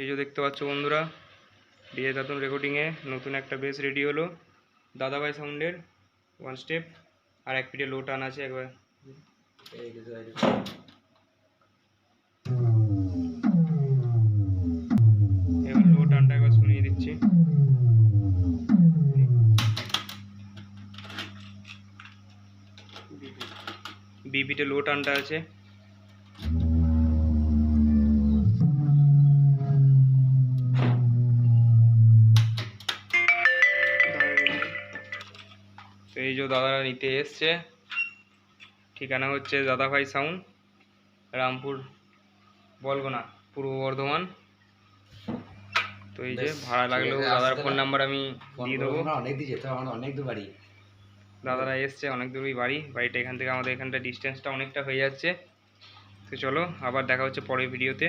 এই যে দেখতে পাচ্ছ বন্ধুরা ডিএ দাতুন রেকর্ডিংয়ে নতুন একটা বেস রেডি হলো। দাদাভাই সাউন্ডের ওয়ান স্টেপ আর এক পিঠে লো টান আছে একবার। এবার লো একবার শুনিয়ে দিচ্ছি। বি লো টানটা আছে। তো এই যে দাদারা নিতে এসছে। ঠিকানা হচ্ছে দাদাভাই সাউন্ড রামপুর বলগোনা পূর্ব বর্ধমান। তো এই যে ভাড়া লাগলেও দাদার ফোন। নাম্বার আমি দিয়ে দেবো। যেতে অনেক দূর বাড়ি। দাদারা এসছে অনেক দূরই বাড়ি। বাড়িটা এখান থেকে আমাদের এখানটা ডিস্টেন্সটা অনেকটা হয়ে যাচ্ছে। তো চলো আবার দেখা হচ্ছে পরের ভিডিওতে